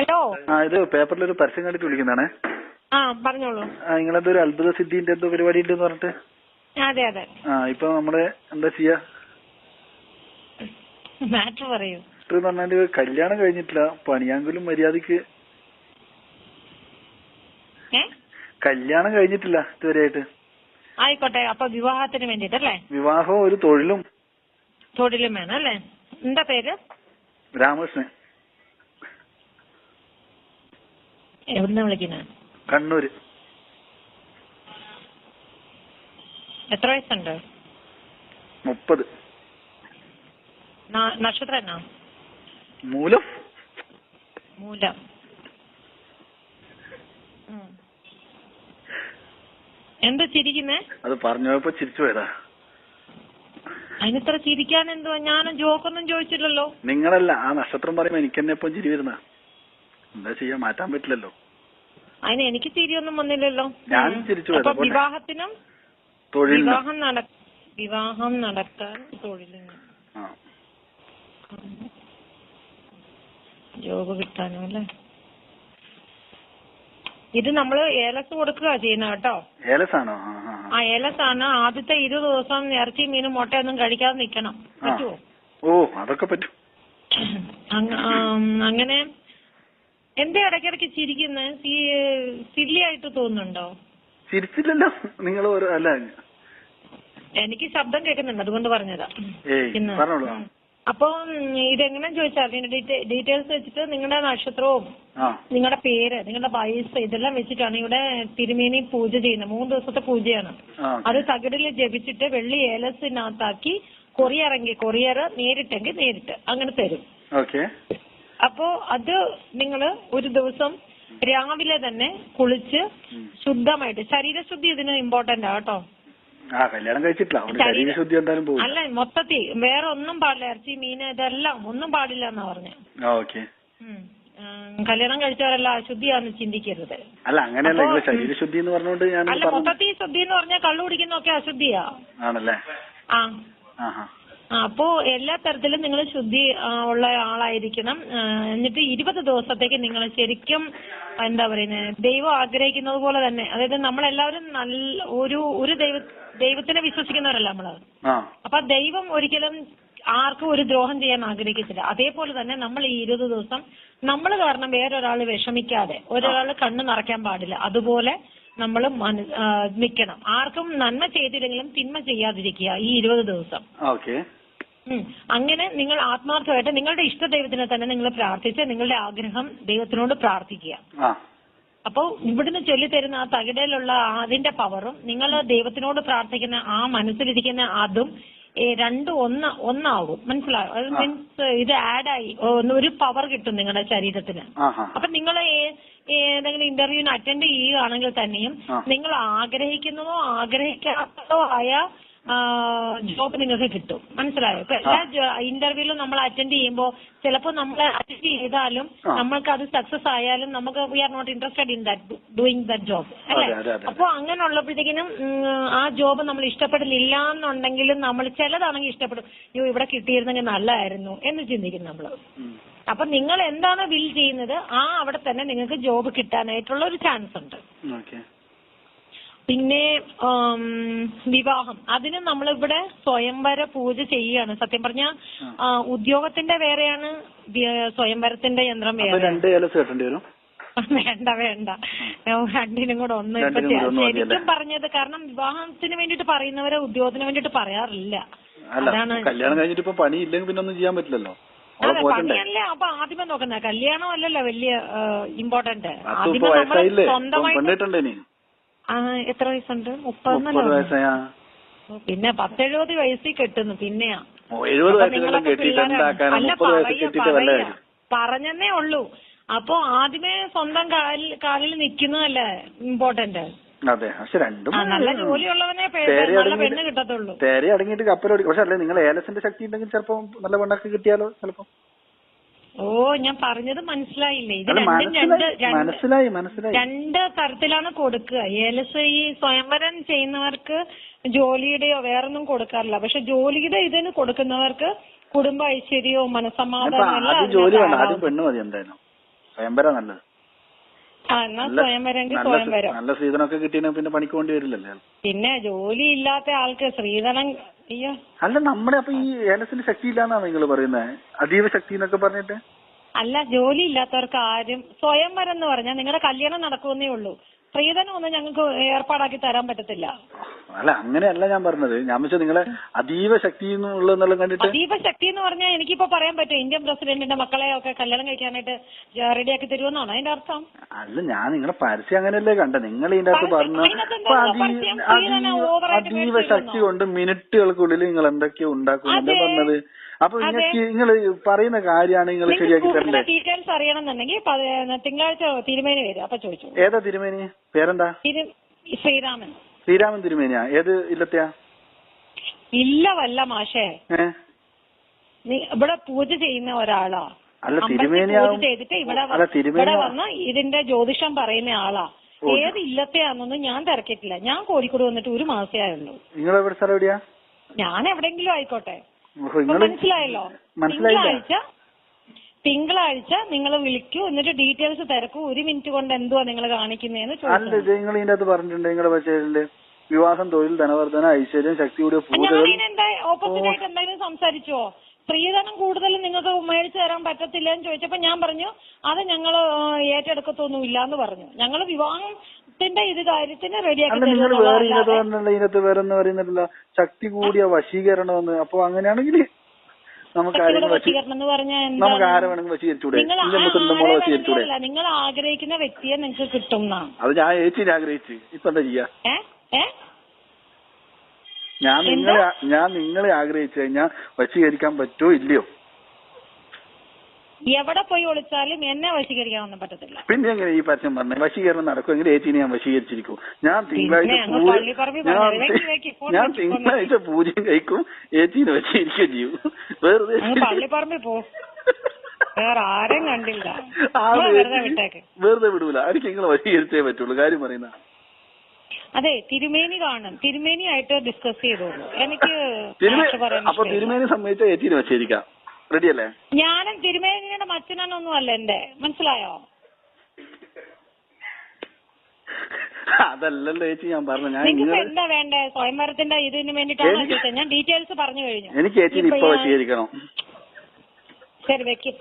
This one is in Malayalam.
ഹലോ. ആ ഇത് പേപ്പറിൽ ഒരു പരസ്യം കണ്ടിട്ട് വിളിക്കുന്നതാണേ. ആ പറഞ്ഞോളൂ. ആ നിങ്ങളെന്തോ ഒരു അത്ഭുത സിദ്ധിന്റെ എന്തോ പരിപാടി ഉണ്ടെന്ന് പറഞ്ഞിട്ട്. അതെ അതെ. ആ ഇപ്പൊ നമ്മൾ എന്താ ചെയ്യാ? മാറ്റർ പറയൂ. എന്ന് പറഞ്ഞാൽ കല്യാണം കഴിഞ്ഞിട്ടില്ല പണിയാങ്കിലും മര്യാദയ്ക്ക് ഏ? കല്യാണം കഴിഞ്ഞിട്ടില്ല ഇതുവരെയായിട്ട്. ആയിക്കോട്ടെ അപ്പൊ വിവാഹത്തിന് വേണ്ടിട്ടല്ലേ വിവാഹവും ഒരു തൊഴിലും. തൊഴിലും വേണം അല്ലേ? എന്താ പേര്? രാമകൃഷ്ണൻ. എവിടുന്ന് വിളിക്കുന്നത് കണ്ണൂര്. എത്ര വയസ്സുണ്ട്? മുപ്പത്. നക്ഷത്രം എന്നാ? മൂലം. മൂലം. എന്താ ചിരിക്കുന്നേ? അത് പറഞ്ഞപ്പോ ചിരിച്ചു പോയതാ. അതിനിത്ര ചിരിക്കാൻ എന്തുവാ? ഞാനും ജോക്കൊന്നും ചോദിച്ചില്ലല്ലോ. നിങ്ങളല്ല ആ നക്ഷത്രം പറയുമ്പോ എനിക്ക് തന്നെ ഇപ്പം ചിരി വരുന്ന എന്താ ചെയ്യാൻ മാറ്റാൻ പറ്റില്ലല്ലോ. അതിന് എനിക്ക് ചിരിയൊന്നും വന്നില്ലല്ലോ. ഞാൻ ചിരിച്ചു അപ്പൊ. വിവാഹത്തിനും തൊഴിലിന്. വിവാഹം നട വിവാഹം നടക്കാൻ തൊഴിലിന്. ജോബ് കിട്ടാനും അല്ലേ? ഇത് നമ്മൾ ഏലസ് കൊടുക്കുക ചെയ്യുന്ന കേട്ടോ. ഏലസാണോ ആ ആ ആ. ഏലസ് ആണ്. ആദ്യത്തെ ഇരുപത് ദിവസം ഇറച്ചി മീനും മുട്ടയൊന്നും കഴിക്കാതെ നിക്കണം. പറ്റുമോ ഓ അതൊക്കെ പറ്റും. അങ്ങനെ എന്താ ഇടയ്ക്കിടയ്ക്ക് ചിരിക്കുന്നത് സില്ലി ആയിട്ട് തോന്നുന്നുണ്ടോ? ചിരിച്ചില്ലല്ലോ. നിങ്ങൾ അല്ല. എനിക്ക് ശബ്ദം കേൾക്കുന്നുണ്ട്. അതുകൊണ്ട് പറഞ്ഞതാ. അപ്പൊ ഇതെങ്ങനെ ചോദിച്ചാൽ അതിന്റെ ഡീറ്റെയിൽസ് വെച്ചിട്ട് നിങ്ങളുടെ നക്ഷത്രവും നിങ്ങളുടെ പേര് നിങ്ങളുടെ വയസ്സ് ഇതെല്ലാം വെച്ചിട്ടാണ് ഇവിടെ തിരുമേനി പൂജ ചെയ്യുന്നത് മൂന്ന് ദിവസത്തെ പൂജയാണ്. അത് തകിടിൽ ജപിച്ചിട്ട് വെള്ളി ഏലസിനകത്താക്കി കൊറിയറെങ്കിൽ കൊറിയർ നേരിട്ടെങ്കിൽ നേരിട്ട്. അങ്ങനെ തരും. ഓക്കെ. അപ്പോ അത് നിങ്ങൾ ഒരു ദിവസം രാവിലെ തന്നെ കുളിച്ച്. ശുദ്ധമായിട്ട് ശരീരശുദ്ധി ഇതിന് ഇമ്പോർട്ടന്റ് ആ കേട്ടോ. കല്യാണം കഴിച്ചിട്ടില്ല. അല്ല മൊത്തത്തിൽ വേറെ ഒന്നും പാടില്ല ഇറച്ചി മീൻ ഇതെല്ലാം ഒന്നും പാടില്ല എന്നാ പറഞ്ഞ. കല്യാണം കഴിച്ചവരെല്ലാം അശുദ്ധിയാന്ന് ചിന്തിക്കരുത്. അല്ല അങ്ങനെയല്ല ശരീരശുദ്ധി എന്ന് പറഞ്ഞുകൊണ്ട് ഞാൻ അല്ല മൊത്തത്തിൽ ശുദ്ധി എന്ന് പറഞ്ഞാൽ കള്ളു കുടിക്കുന്നൊക്കെ അശുദ്ധിയാ. ആണല്ലേ? ആ. ആഹാ. ആ, അപ്പോ എല്ലാ തരത്തിലും നിങ്ങൾ ശുദ്ധി ഉള്ള ആളായിരിക്കണം. എന്നിട്ട് ഇരുപത് ദിവസത്തേക്ക് നിങ്ങൾ ശരിക്കും എന്താ പറയുന്നത് ദൈവം ആഗ്രഹിക്കുന്നത് പോലെ തന്നെ. അതായത് നമ്മളെല്ലാവരും നല്ല ഒരു ഒരു ദൈവ ദൈവത്തിനെ വിശ്വസിക്കുന്നവരല്ല നമ്മൾ. അപ്പൊ ദൈവം ഒരിക്കലും ആർക്കും ഒരു ദ്രോഹം ചെയ്യാൻ ആഗ്രഹിക്കത്തില്ല. അതേപോലെ തന്നെ നമ്മൾ ഈ ഇരുപത് ദിവസം നമ്മൾ കാരണം വേറൊരാൾ വിഷമിക്കാതെ ഒരാൾ കണ്ണു നിറയ്ക്കാൻ പാടില്ല. അതുപോലെ നമ്മൾ നിൽക്കണം ആർക്കും നന്മ ചെയ്തില്ലെങ്കിലും തിന്മ ചെയ്യാതിരിക്കുക ഈ ഇരുപത് ദിവസം. അങ്ങനെ നിങ്ങൾ ആത്മാർത്ഥമായിട്ട് നിങ്ങളുടെ ഇഷ്ട ദൈവത്തിനെ തന്നെ നിങ്ങൾ പ്രാർത്ഥിച്ച് നിങ്ങളുടെ ആഗ്രഹം ദൈവത്തിനോട് പ്രാർത്ഥിക്കുക. അപ്പോൾ ഇവിടുന്ന് ചൊല്ലിത്തരുന്ന ആ തകിടയിലുള്ള അതിന്റെ പവറും നിങ്ങൾ ദൈവത്തിനോട് പ്രാർത്ഥിക്കുന്ന ആ മനസ്സിലിരിക്കുന്ന അതും രണ്ടും ഒന്ന് ഒന്നാവും. മനസ്സിലായോ? അത്. മീൻസ് ഇത് ആഡായി ഒരു പവർ കിട്ടും നിങ്ങളുടെ ശരീരത്തിന്. അപ്പൊ നിങ്ങൾ ഏതെങ്കിലും ഇന്റർവ്യൂവിന് അറ്റൻഡ് ചെയ്യുകയാണെങ്കിൽ തന്നെയും നിങ്ങൾ ആഗ്രഹിക്കുന്നതോ ആഗ്രഹിക്കാത്തതോ ആയ ജോബ് നിങ്ങൾക്ക് കിട്ടും. മനസ്സിലായോ? ഇപ്പൊ എല്ലാ ഇന്റർവ്യൂവിലും നമ്മൾ അറ്റൻഡ് ചെയ്യുമ്പോൾ ചിലപ്പോൾ നമ്മൾ അറ്റൻഡ് ചെയ്താലും നമ്മൾക്ക് അത് സക്സസ് ആയാലും നമുക്ക് we are not interested in that doing that job അല്ലെ? അതെ, അതെ, അതെ. അപ്പൊ അങ്ങനെ ഉള്ളപ്പോഴത്തേക്കിനും ആ ജോബ് നമ്മൾ ഇഷ്ടപ്പെടില്ല എന്നുണ്ടെങ്കിലും നമ്മൾ ചിലതാണെങ്കിൽ ഇഷ്ടപ്പെടും. അയ്യോ ഇവിടെ കിട്ടിയിരുന്നെങ്കിൽ നല്ലതായിരുന്നു എന്ന് ചിന്തിക്കും നമ്മൾ. അപ്പൊ നിങ്ങൾ എന്താണ് വിൽ ചെയ്യുന്നത്? ആ അവിടെ തന്നെ നിങ്ങൾക്ക് ജോബ് കിട്ടാനായിട്ടുള്ള ഒരു ചാൻസ് ഉണ്ട്. ഓക്കെ പിന്നെ വിവാഹം. അതിന് നമ്മളിവിടെ സ്വയംവര പൂജ ചെയ്യുകയാണ്. സത്യം പറഞ്ഞ ഉദ്യോഗത്തിന്റെ വേറെയാണ് സ്വയംവരത്തിന്റെ യന്ത്രം വേറെ. വേണ്ട വേണ്ട. രണ്ടിനും കൂടെ ഒന്ന് ഇപ്പൊ? ശരിക്കും പറഞ്ഞത് കാരണം വിവാഹത്തിന് വേണ്ടിട്ട് പറയുന്നവരെ ഉദ്യോഗത്തിന് വേണ്ടിട്ട് പറയാറില്ല. അതാണ് കല്യാണം കഴിഞ്ഞിട്ട് ഇപ്പൊ പണി ഇല്ലെങ്കിൽ പിന്നെ ഒന്നും ചെയ്യാൻ പറ്റില്ലല്ലോ. അതെ പണിയല്ലേ അപ്പൊ ആദ്യമേ നോക്കുന്ന. കല്യാണം അല്ലല്ലോ വലിയ ഇമ്പോർട്ടന്റ് ആദ്യമേ നമ്മൾ സ്വന്തമായിട്ട് ആ എത്ര വയസ്സുണ്ട്? മുപ്പത് പിന്നെ പത്തെഴുപത് വയസ്സിൽ കെട്ടുന്നു പിന്നെയാ അല്ല പറയാ പറഞ്ഞെന്നേ ഉള്ളൂ. അപ്പൊ ആദ്യമേ സ്വന്തം കാലിൽ കാലിൽ നിൽക്കുന്നതല്ലേ ഇമ്പോർട്ടന്റ് അതെ പക്ഷെ രണ്ടും നല്ല ജോലിയുള്ളവനെ പേര് തേരെ അടങ്ങിയിട്ട് കപ്പലോടിക്കും പക്ഷെ അല്ലേ നിങ്ങൾ ഏലസിന്റെ ശക്തി ഉണ്ടെങ്കിൽ ചിലപ്പോ നല്ല പെണ്ണൊക്കെ കിട്ടിയാലോ ചിലപ്പോ? ഓ ഞാൻ പറഞ്ഞത് മനസ്സിലായില്ലേ? ഇത് അല്ല രണ്ടും രണ്ട് മനസ്സിലായി രണ്ട് മനസ്സിലായി മനസ്സിലായി. രണ്ട് തരത്തിലാണ് കൊടുക്കുക. ഏലസ് ഈ സ്വയംവരം ചെയ്യുന്നവർക്ക് ജോലിയുടെയോ വേറൊന്നും കൊടുക്കാറില്ല. പക്ഷെ ജോലിയുടെ ഇതിന് കൊടുക്കുന്നവർക്ക് കുടുംബ ഐശ്വര്യവും ഇപ്പൊ മനസമാധാനവും എല്ലാം ആദ്യം ജോലി വേണ്ട അതിനകത്ത് ആദ്യം പെണ്ണ് മതി എന്തായാലും. സ്വയംവര നല്ലത്. ആ എന്നാ നല്ല സ്വയംവരെങ്കിൽ നല്ല സ്വയംവരം. നല്ല സ്ത്രീധനമൊക്കെ കിട്ടിയാൽ പിന്നെ പണിക്ക് പോണ്ടി വരില്ലല്ലേ? പിന്നെ ജോലി ഇല്ലാത്ത ആൾക്ക് സ്ത്രീധനം അല്ല നമ്മുടെ അപ്പൊ ഈ ഏലസിന് ശക്തി ഇല്ലാന്നാണ് നിങ്ങൾ പറയുന്നത് അതീവ ശക്തി എന്നൊക്കെ പറഞ്ഞിട്ട്? അല്ല ജോലി ഇല്ലാത്തവർക്ക് ആരും സ്വയംവരം എന്ന് പറഞ്ഞാൽ നിങ്ങളുടെ കല്യാണം നടക്കുമെന്നേ ഉള്ളൂ. സ്ത്രീധനം ഒന്നും ഞങ്ങൾക്ക് ഏർപ്പാടാക്കി തരാൻ പറ്റത്തില്ല. അല്ല അങ്ങനെയല്ല ഞാൻ പറഞ്ഞത്. ഞാൻ വെച്ചാൽ നിങ്ങളെ അതീവ ശക്തി കണ്ടിട്ട് അതീവ ശക്തി എന്ന് പറഞ്ഞാൽ എനിക്കിപ്പോ പറയാൻ പറ്റും? ഇന്ത്യൻ പ്രസിഡന്റിന്റെ മക്കളെ ഒക്കെ കല്യാണം കഴിക്കാനായിട്ട് റെഡിയാക്കി തരുമെന്നാണ് അതിന്റെ അർത്ഥം? അല്ല ഞാൻ നിങ്ങളെ പരസ്യം അങ്ങനെയല്ലേ കണ്ട? നിങ്ങൾ ഇതിന്റെ അകത്ത് പറഞ്ഞു അതീവ ശക്തി കൊണ്ട് മിനിറ്റുകൾക്കുള്ളിൽ നിങ്ങൾ എന്തൊക്കെയോ ഉണ്ടാക്കുന്നത് പറഞ്ഞത്. അപ്പൊ നിങ്ങൾക്ക് നിങ്ങൾ പറയുന്ന കാര്യമാണ് നിങ്ങൾ ശരിയാക്കി തരണ്ടേ? ഡീറ്റെയിൽസ് അറിയണമെന്നുണ്ടെങ്കിൽ തിങ്കളാഴ്ച തിരുമേനി വരും. അപ്പൊ ചോദിച്ചു ഏതാ തിരുമേനി? പേരെന്താ? ശ്രീരാമൻ. ശ്രീരാമൻ തിരുമേനിയാ? ഏത് ഇല്ലത്തെയാ? ഇല്ല വല്ല മാഷേ. ഇവിടെ പൂജ ചെയ്യുന്ന ഒരാളാ. അല്ല, ചെയ്തിട്ട് ഇവിടെ തിരുമേനി- ഇവിടെ വന്ന് ഇതിന്റെ ജ്യോതിഷം പറയുന്ന ആളാ. ഏത് ഇല്ലത്തെയാണെന്നൊന്നും ഞാൻ തിരക്കിട്ടില്ല. ഞാൻ കോഴിക്കോട് വന്നിട്ട് ഒരു മാസമേ ആയുള്ളൂ. നിങ്ങൾ എവിടെ സ്ഥലം എവിടെയാ? ഞാൻ എവിടെങ്കിലും ആയിക്കോട്ടെ. മനസ്സിലായല്ലോ? തിങ്കളാഴ്ച തിങ്കളാഴ്ച നിങ്ങൾ വിളിക്കൂ. എന്നിട്ട് ഡീറ്റെയിൽസ് തിരക്കൂ. ഒരു മിനിറ്റ് കൊണ്ട് എന്തുവാ നിങ്ങൾ കാണിക്കുന്നതെന്ന് അല്ല ചോദിച്ചു നിങ്ങൾ ഇതിന്റെ അകത്ത് പറഞ്ഞിട്ടുണ്ട് നിങ്ങളുടെ വിവാഹം തൊഴിൽ ധനവർദ്ധന ഐശ്വര്യം ശക്തിയുടെ പൂജകൾ ഓപ്പോസിറ്റ് ആയിട്ട് എന്തെങ്കിലും സംസാരിച്ചോ? സ്ത്രീധനം കൂടുതൽ നിങ്ങൾക്ക് മേടിച്ചു തരാൻ പറ്റത്തില്ല എന്ന് ചോദിച്ചപ്പോ ഞാൻ പറഞ്ഞു അത് ഞങ്ങൾ ഏറ്റെടുക്കത്തൊന്നുമില്ല എന്ന് പറഞ്ഞു. ഞങ്ങൾ വിവാഹത്തിന്റെ ഇത് കാര്യത്തിന് റെഡിയാക്കി നിങ്ങൾ വേറെ അല്ലാതെ പറഞ്ഞില്ല ഇതിനകത്ത് വേറെ ഒന്നും പറയുന്നില്ല ശക്തി കൂടിയ വശീകരണം എന്ന് അപ്പൊ അങ്ങനെയാണെങ്കിൽ നമുക്ക് നമുക്ക് ആരെ വേണമെങ്കിൽ വശീകരിച്ചൂടെ? നമ്മളെ വശീകരിച്ചൂടെ? നിങ്ങൾ ആഗ്രഹിക്കുന്ന വ്യക്തിയെ നിങ്ങൾക്ക് കിട്ടും അത് ഞാൻ ഏച്ചി ആഗ്രഹിച്ചു. ഇപ്പൊ എന്താ ചെയ്യാ? ഞാൻ നിങ്ങളെ ഞാൻ നിങ്ങളെ ആഗ്രഹിച്ചു കഴിഞ്ഞാൽ വശീകരിക്കാൻ പറ്റുമോ ഇല്ലയോ? എവിടെ പോയി ഒളിച്ചാലും എന്നെ വശീകരിക്കാനൊന്നും പറ്റത്തില്ല. പിന്നെ എങ്ങനെ ഈ പരസ്യം പറഞ്ഞു? വശീകരണം നടക്കും എങ്ങനെ ഏച്ചിനെ ഞാൻ വശീകരിച്ചിരിക്കും. ഞാൻ തിങ്കളാഴ്ച പൂജ ഞാൻ തിങ്കളാഴ്ച പൂജയും കഴിക്കും ഏച്ചീനെ വശീകരിക്കുകയും ചെയ്യും. വെറുതെ പള്ളിപ്പറമ്പിൽ പോ. വേറെ ആരും കണ്ടില്ല. വെറുതെ വിട്ടേക്ക്. വെറുതെ വിടൂല. ആർക്ക് നിങ്ങൾ വശീകരിച്ചേ പറ്റുള്ളൂ. കാര്യം പറയുന്ന അതെ തിരുമേനി കാണും. തിരുമേനി ആയിട്ട് ഡിസ്കസ് ചെയ്തോളൂ. എനിക്ക് അപ്പൊ തിരുമേനി സമ്മതിച്ച ഏച്ചീനെ വശീകരിക്കാം. റെഡി അല്ലേ ഞാനും തിരുമേനിയുടെ മച്ചനൊന്നും അല്ല എന്റെ മനസ്സിലായോ? അതല്ലല്ലോ ചേച്ചി ഞാൻ പറഞ്ഞു ഞാൻ നിങ്ങൾക്ക് എന്താ വേണ്ടേ? സ്വയംവരത്തിന്റെ ഇതിന് വേണ്ടിട്ടാണോ എനിക്ക് ചോദിച്ചത്? ഞാൻ ഡീറ്റെയിൽസ് പറഞ്ഞു കഴിഞ്ഞു. എനിക്ക് ഇപ്പൊ ഇപ്പൊ ഞാൻ- ശരി വെക്കും.